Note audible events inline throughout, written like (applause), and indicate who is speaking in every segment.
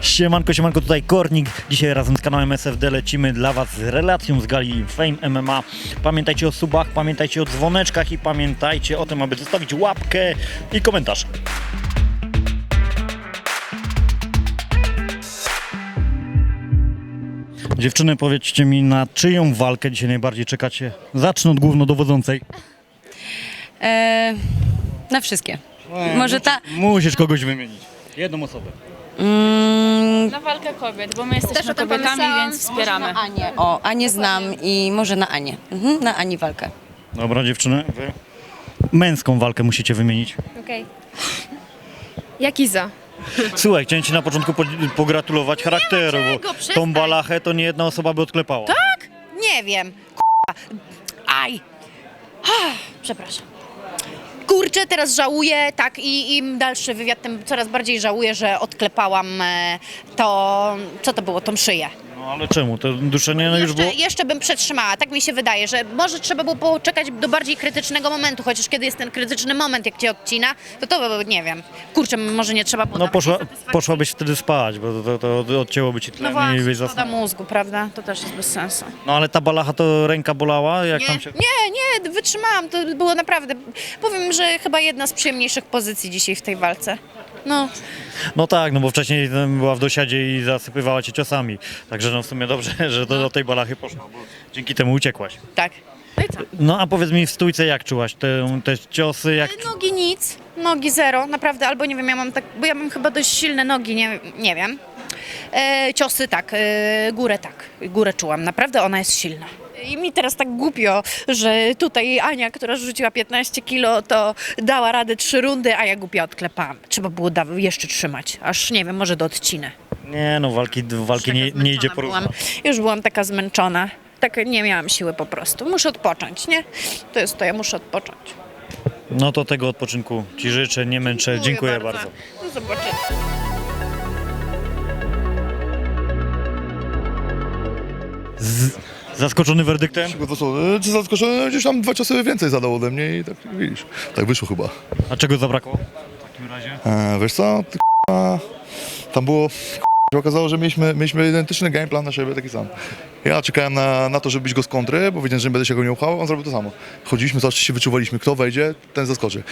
Speaker 1: Siemanko, siemanko, tutaj Kornik. Dzisiaj razem z kanałem SFD lecimy dla Was z relacją z gali Fame MMA. Pamiętajcie o subach, pamiętajcie o dzwoneczkach i pamiętajcie o tym, aby zostawić łapkę i komentarz. Dziewczyny, powiedzcie mi, na czyją walkę dzisiaj najbardziej czekacie? Zacznę od głównodowodzącej.
Speaker 2: E, na wszystkie. Może ta.
Speaker 1: Musisz kogoś wymienić. Jedną osobę.
Speaker 2: Mm,
Speaker 3: Na walkę kobiet, bo my jesteśmy
Speaker 2: też o tym
Speaker 3: kobietami, więc wspieramy.
Speaker 2: Anię. O, Anię znam i może na Anię. Mhm, na Ani walkę.
Speaker 1: Dobra, dziewczyny, wy męską walkę musicie wymienić.
Speaker 4: Okej. Jaki za?
Speaker 1: Słuchaj, chciałem Ci na początku po, pogratulować charakteru, bo tą balachę to nie jedna osoba by odklepała.
Speaker 5: Nie wiem. K***a. Aj. Ah, Przepraszam. Kurczę, teraz żałuję, tak, i im dalszy wywiad, tym coraz bardziej żałuję, że odklepałam e, to, co to było, tą szyję.
Speaker 1: No ale czemu? To duszenie no już
Speaker 5: jeszcze,
Speaker 1: było...
Speaker 5: jeszcze bym przetrzymała, tak mi się wydaje, że może trzeba było poczekać do bardziej krytycznego momentu, chociaż kiedy jest ten krytyczny moment, jak cię odcina, to to nie wiem. Kurczę, może nie trzeba było
Speaker 1: No
Speaker 5: dawać
Speaker 1: poszła, poszłabyś wtedy spać, bo to, to, to odcięłoby Ci
Speaker 5: No
Speaker 1: tlen i
Speaker 5: właśnie, szkoda
Speaker 1: zasnął.
Speaker 5: mózgu, prawda? To też jest bez sensu.
Speaker 1: No ale ta balacha to ręka bolała, jak tam się...
Speaker 5: nie, nie, wytrzymałam. To było naprawdę, powiem, że chyba jedna z przyjemniejszych pozycji dzisiaj w tej walce. No,
Speaker 1: No tak, no bo wcześniej była w dosiadzie i zasypywała Cię ciosami. Także no w sumie dobrze, (laughs) że to do tej balachy poszło, bo dzięki temu uciekłaś.
Speaker 5: tak.
Speaker 1: No a powiedz mi w stójce jak czułaś te, te ciosy, jak...
Speaker 5: Nogi nic, nogi zero, naprawdę, albo nie wiem, ja mam tak, bo ja mam chyba dość silne nogi, nie, nie wiem. E, ciosy tak, e, górę tak, górę czułam, naprawdę ona jest silna. I mi teraz tak głupio, że tutaj Ania, która rzuciła 15 kilo, to dała radę trzy rundy, a ja głupio odklepałam. Trzeba było da- jeszcze trzymać, aż nie wiem, może do odciny.
Speaker 1: Nie no, walki, walki nie, nie idzie porównać.
Speaker 5: byłam, Już byłam taka zmęczona. Tak nie miałam siły po prostu. Muszę odpocząć, nie? To jest to, ja muszę odpocząć.
Speaker 1: No to tego odpoczynku Ci życzę, nie męczę. Dziękuję bardzo.
Speaker 5: Do zobaczenia.
Speaker 1: Zaskoczony werdyktem?
Speaker 6: Co, e, czy zaskoczony? Gdzieś tam dwa ciosy więcej zadał ode mnie i tak widzisz. Tak wyszło chyba.
Speaker 1: A czego zabrakło? W takim razie?
Speaker 6: E, wiesz co, ty, k***a, tam było... się okazało, że mieliśmy, mieliśmy identyczny game plan na siebie, taki sam. Ja czekałem na, na to, żeby bić go z kontry, bo wiedziałem, że nie będę się go nie uchwał, on zrobił to samo. Chodziliśmy, zawsze się wyczuwaliśmy, kto wejdzie, ten zaskoczy.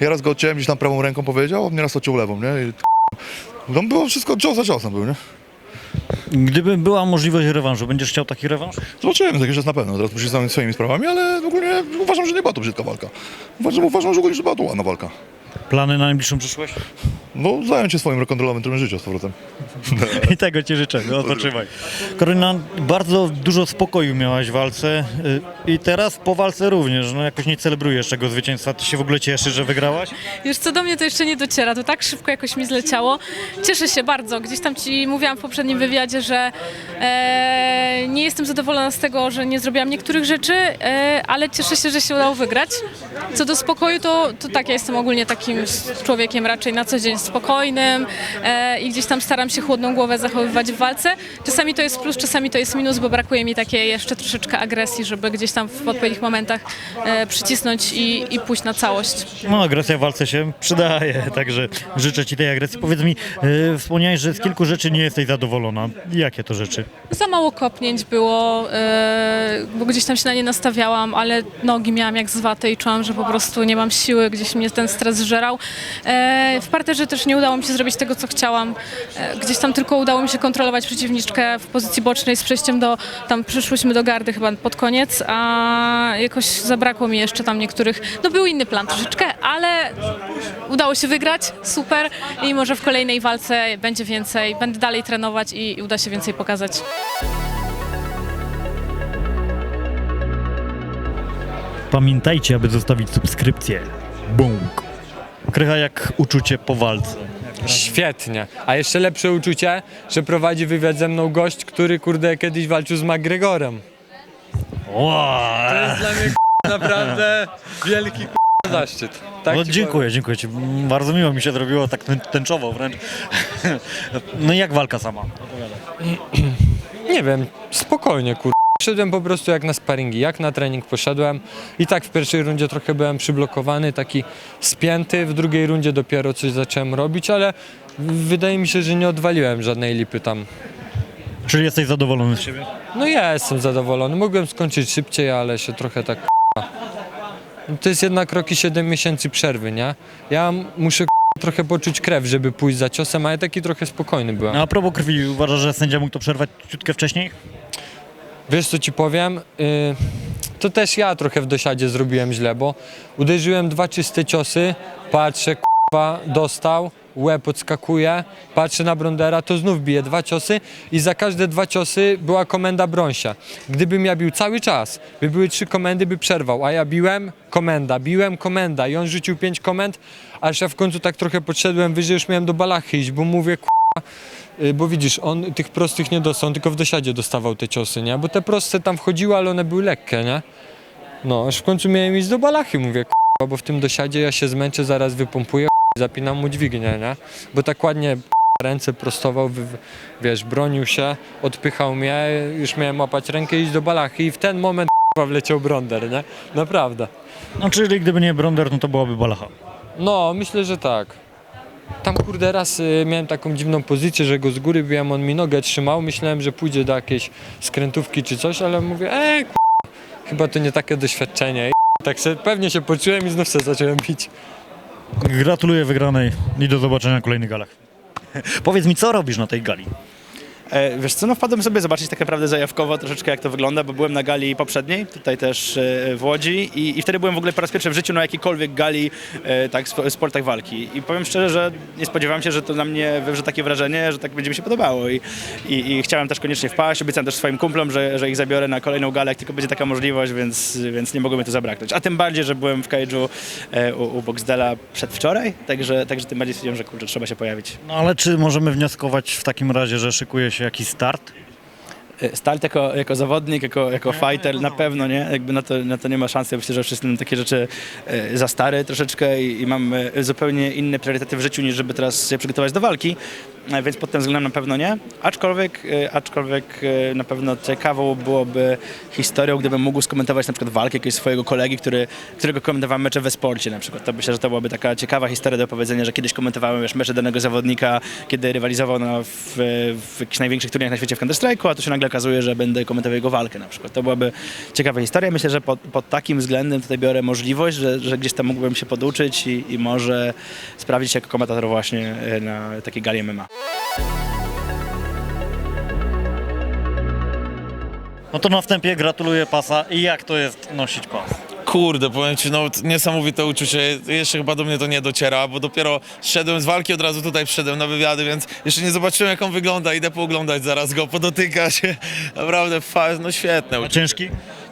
Speaker 6: Ja raz go odciąłem, gdzieś tam prawą ręką powiedział, on mnie raz odciął lewą, nie? I, tam było wszystko cios za ciosem był, nie?
Speaker 1: Gdyby była możliwość rewanżu, będziesz chciał taki rewanż?
Speaker 6: Zobaczymy, tak jest na pewno. Teraz muszę się zająć swoimi sprawami, ale ogólnie uważam, że nie była to brzydka walka. Uważam, uważam że ogólnie że była to ładna walka.
Speaker 1: Plany na najbliższą przyszłość?
Speaker 6: No, zająć się swoim rock'n'rollowym trybem życia z powrotem. (laughs)
Speaker 1: I tego Ci życzę, no odpoczywaj. Karolina, bardzo dużo spokoju miałaś w walce y, i teraz po walce również, no jakoś nie celebrujesz tego zwycięstwa. Ty się w ogóle cieszysz, że wygrałaś?
Speaker 3: Już co do mnie to jeszcze nie dociera, to tak szybko jakoś mi zleciało. Cieszę się bardzo. Gdzieś tam ci mówiłam w poprzednim wywiadzie, że e, nie jestem zadowolona z tego, że nie zrobiłam niektórych rzeczy, e, ale cieszę się, że się udało wygrać. Co do spokoju, to, to tak, ja jestem ogólnie takim człowiekiem raczej na co dzień spokojnym e, i gdzieś tam staram się chłodną głowę zachowywać w walce. Czasami to jest plus, czasami to jest minus, bo brakuje mi takiej jeszcze troszeczkę agresji, żeby gdzieś tam w odpowiednich momentach e, przycisnąć i, i pójść na całość.
Speaker 1: No agresja w walce się przydaje, (laughs) także życzę Ci tej agresji. Powiedz mi, y, wspomniałeś, że z kilku rzeczy nie jesteś zadowolona. Jakie to rzeczy?
Speaker 3: Za mało kopnięć było, e, bo gdzieś tam się na nie nastawiałam, ale nogi miałam jak zwaty i czułam, że po prostu nie mam siły, gdzieś mnie ten stres zżerał. E, w parterze też nie udało mi się zrobić tego, co chciałam. E, gdzieś tam tylko udało mi się kontrolować przeciwniczkę w pozycji bocznej z przejściem do, tam przyszłyśmy do gardy chyba pod koniec, a jakoś zabrakło mi jeszcze tam niektórych, no był inny plan troszeczkę, ale udało się wygrać, super i może w kolejnej walce będzie więcej, będę dalej trenować i, i uda się więcej pokazać.
Speaker 1: Pamiętajcie, aby zostawić subskrypcję. Bąk. Krycha jak uczucie po walce.
Speaker 7: Świetnie. A jeszcze lepsze uczucie, że prowadzi wywiad ze mną gość, który kurde kiedyś walczył z McGregorem.
Speaker 1: Wow.
Speaker 7: To jest dla mnie k***, naprawdę wielki k***, zaszczyt. Tak
Speaker 1: No,
Speaker 7: ci
Speaker 1: dziękuję, dziękuję Ci. Bardzo miło mi się zrobiło, tak tę- tęczowo wręcz. (laughs) No i jak walka sama?
Speaker 7: powiem. Nie wiem, spokojnie kur... Szedłem po prostu jak na sparingi, jak na trening poszedłem i tak w pierwszej rundzie trochę byłem przyblokowany, taki spięty, w drugiej rundzie dopiero coś zacząłem robić, ale wydaje mi się, że nie odwaliłem żadnej lipy tam.
Speaker 1: Czyli jesteś zadowolony z siebie?
Speaker 7: No ja jestem zadowolony. Mogłem skończyć szybciej, ale się trochę tak To jest jednak rok i 7 miesięcy przerwy, nie? Ja muszę trochę poczuć krew, żeby pójść za ciosem, a ja taki trochę spokojny byłem.
Speaker 1: No, a propos krwi, uważasz, że sędzia mógł to przerwać ciutkę wcześniej?
Speaker 7: Wiesz co ci powiem? Y, to też ja trochę w dosiadzie zrobiłem źle, bo uderzyłem dwa czyste ciosy, patrzę, k***a, dostał, łeb odskakuje, patrzę na Brondera, to znów bije dwa ciosy i za każde dwa ciosy była komenda brąsia. Gdybym ja bił cały czas, by były trzy komendy, by przerwał, a ja biłem, komenda, biłem, komenda i on rzucił pięć komend, aż ja w końcu tak trochę podszedłem wyżej, już miałem do balachy iść, bo mówię, k***a, Bo widzisz, on tych prostych nie dostał, on tylko w dosiadzie dostawał te ciosy, nie? Bo te proste tam wchodziły, ale one były lekkie, nie? No, aż w końcu miałem iść do balachy, mówię, k***a, bo w tym dosiadzie ja się zmęczę, zaraz wypompuję, k***a, zapinam mu dźwignię, nie? Bo tak ładnie k***a, ręce prostował, wy- wiesz, bronił się, odpychał mnie, już miałem łapać rękę i iść do balachy i w ten moment k***a, wleciał Bronder, nie? Naprawdę.
Speaker 1: No, czyli gdyby nie Bronder, no to byłaby balacha.
Speaker 7: No, myślę, że tak. Tam kurde raz y, miałem taką dziwną pozycję, że go z góry biłem, on mi nogę trzymał, myślałem, że pójdzie do jakiejś skrętówki czy coś, ale mówię, ej k***, chyba to nie takie doświadczenie. I tak se, pewnie się poczułem i znów się zacząłem bić.
Speaker 1: Gratuluję wygranej i do zobaczenia na kolejnych galach. (laughs) Powiedz mi, co robisz na tej gali?
Speaker 8: E, Wiesz co, no wpadłem sobie zobaczyć tak naprawdę zajawkowo troszeczkę jak to wygląda, bo byłem na gali poprzedniej, tutaj też e, w Łodzi i, i wtedy byłem w ogóle po raz pierwszy w życiu na jakiejkolwiek gali, e, tak, spo- sportach walki. I powiem szczerze, że nie spodziewałem się, że to na mnie wywrze takie wrażenie, że tak będzie mi się podobało i, i, i chciałem też koniecznie wpaść, obiecałem też swoim kumplom, że, że ich zabiorę na kolejną galę, jak tylko będzie taka możliwość, więc, więc nie mogło mi to zabraknąć. A tym bardziej, że byłem w e, u, u Boxdela przedwczoraj, także, także tym bardziej stwierdziłem, że kurczę, trzeba się pojawić.
Speaker 1: No ale czy możemy wnioskować w takim razie, że szykuje się jakiś start?
Speaker 8: Start jako, jako zawodnik, jako, jako fighter na pewno, nie? Jakby na to, na to nie ma szansy. Myślę, że jestem takie rzeczy e, za stary troszeczkę i, i mam e, zupełnie inne priorytety w życiu niż żeby teraz się przygotować do walki, e, więc pod tym względem na pewno nie. Aczkolwiek, e, aczkolwiek e, na pewno ciekawą byłoby historią, gdybym mógł skomentować na przykład walkę jakiegoś swojego kolegi, który, którego komentowałem mecze we sporcie na przykład. To myślę, że to byłaby taka ciekawa historia do opowiedzenia, że kiedyś komentowałem wiesz, mecze danego zawodnika, kiedy rywalizował na, w, w jakichś największych turniejach na świecie w Counter-Strike'u, a tu się nagle okazuje, że będę komentował jego walkę na przykład. To byłaby ciekawa historia. Myślę, że pod, pod takim względem tutaj biorę możliwość, że, że gdzieś tam mógłbym się poduczyć i, i może sprawdzić jako komentator właśnie e, na takiej gali MMA.
Speaker 1: No to na wstępie gratuluję pasa. I jak to jest nosić pas?
Speaker 9: Kurde, powiem ci, no niesamowite uczucie. Jeszcze chyba do mnie to nie dociera, bo dopiero szedłem z walki, od razu tutaj przyszedłem na wywiady, więc jeszcze nie zobaczyłem jak on wygląda. Idę pooglądać zaraz go, podotykać. Naprawdę, fa- no świetne.
Speaker 1: A
Speaker 9: uczucie.
Speaker 1: ciężki?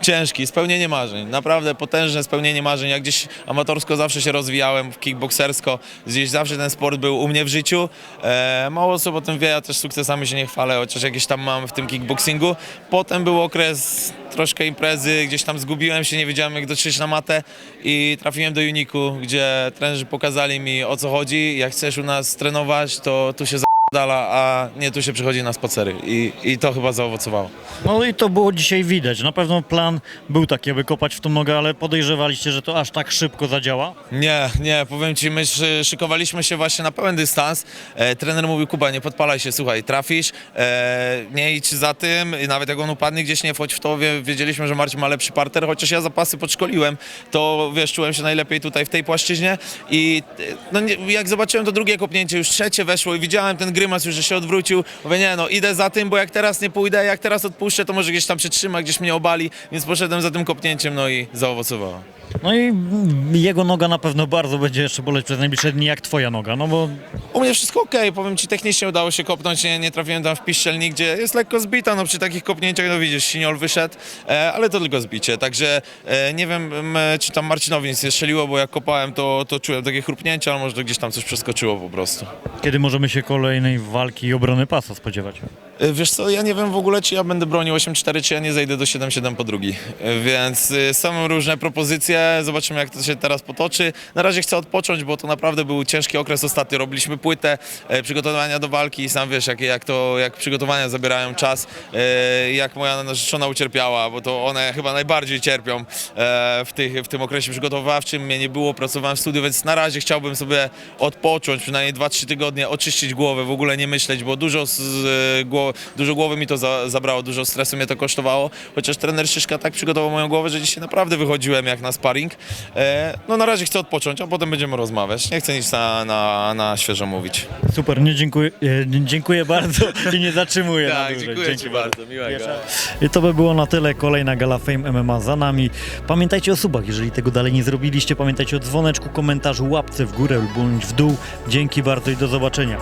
Speaker 9: Ciężki, spełnienie marzeń. Naprawdę potężne spełnienie marzeń. Jak gdzieś amatorsko zawsze się rozwijałem, kickboksersko, gdzieś zawsze ten sport był u mnie w życiu. E, mało osób o tym wie, ja też sukcesami się nie chwalę, chociaż jakieś tam mam w tym kickboxingu. Potem był okres troszkę imprezy, gdzieś tam zgubiłem się, nie wiedziałem jak dotrzeć na matę i trafiłem do Uniku, gdzie trenerzy pokazali mi o co chodzi. Jak chcesz u nas trenować, to tu się dala, a nie tu się przychodzi na spacery i, i to chyba zaowocowało.
Speaker 1: No i to było dzisiaj widać. Na pewno plan był taki, aby kopać w tą nogę, ale podejrzewaliście, że to aż tak szybko zadziała?
Speaker 9: Nie, nie, powiem ci, my szy- szykowaliśmy się właśnie na pełen dystans. E, trener mówił, Kuba, nie podpalaj się, słuchaj, trafisz, e, nie idź za tym, I nawet jak on upadnie gdzieś, nie wchodź w to, wie, wiedzieliśmy, że Marcin ma lepszy parter, chociaż ja zapasy podszkoliłem, to wiesz, czułem się najlepiej tutaj w tej płaszczyźnie i e, no, nie, jak zobaczyłem to drugie kopnięcie, już trzecie weszło i widziałem ten grymas już, że się odwrócił, mówię, nie no, idę za tym, bo jak teraz nie pójdę, jak teraz odpuszczę, to może gdzieś tam przytrzyma, gdzieś mnie obali, więc poszedłem za tym kopnięciem, no i zaowocowało.
Speaker 1: No i jego noga na pewno bardzo będzie jeszcze boleć przez najbliższe dni, jak twoja noga, no bo
Speaker 9: U mnie wszystko okej, powiem ci, technicznie udało się kopnąć, nie, nie trafiłem tam w piszczel nigdzie, jest lekko zbita, no przy takich kopnięciach, no widzisz, Siniol wyszedł, e, ale to tylko zbicie, także e, nie wiem, m, czy tam Marcinowi nic nie strzeliło, bo jak kopałem, to, to czułem takie chrupnięcie, ale może gdzieś tam coś przeskoczyło po prostu.
Speaker 1: kiedy możemy się kolejnej walki i obrony pasa spodziewać?
Speaker 9: E, Wiesz co, ja nie wiem w ogóle, czy ja będę bronił 8-4, czy ja nie zejdę do 7-7 po drugi. E, Więc y, są różne propozycje, zobaczymy jak to się teraz potoczy. Na razie chcę odpocząć, bo to naprawdę był ciężki okres ostatnio. Robiliśmy płytę, e, przygotowania do walki i sam wiesz, jak, jak, to, jak przygotowania zabierają czas, e, jak moja narzeczona ucierpiała, bo to one chyba najbardziej cierpią e, w, tych, w tym okresie przygotowawczym. Mnie nie było, pracowałem w studiu, więc na razie chciałbym sobie odpocząć, przynajmniej 2-3 tygodnie, oczyścić głowę, w ogóle nie myśleć, bo dużo, z, z, dużo głowy mi to za, zabrało, dużo stresu mnie to kosztowało, chociaż trener Szyszka tak przygotował moją głowę, że dzisiaj naprawdę wychodziłem jak na sparring. E, no na razie chcę odpocząć, a potem będziemy rozmawiać. Nie chcę nic na, na, na świeżo mówić.
Speaker 1: Super, nie dziękuję, e, dziękuję bardzo (laughs) i nie zatrzymuję na
Speaker 9: Tak,
Speaker 1: dłużej.
Speaker 9: dziękuję
Speaker 1: Dzięki
Speaker 9: Ci bardzo, miłego.
Speaker 1: I to by było na tyle. Kolejna gala Fame MMA za nami. Pamiętajcie o subach, jeżeli tego dalej nie zrobiliście. Pamiętajcie o dzwoneczku, komentarzu, łapce w górę bądź w dół. Dzięki bardzo i do zobaczenia.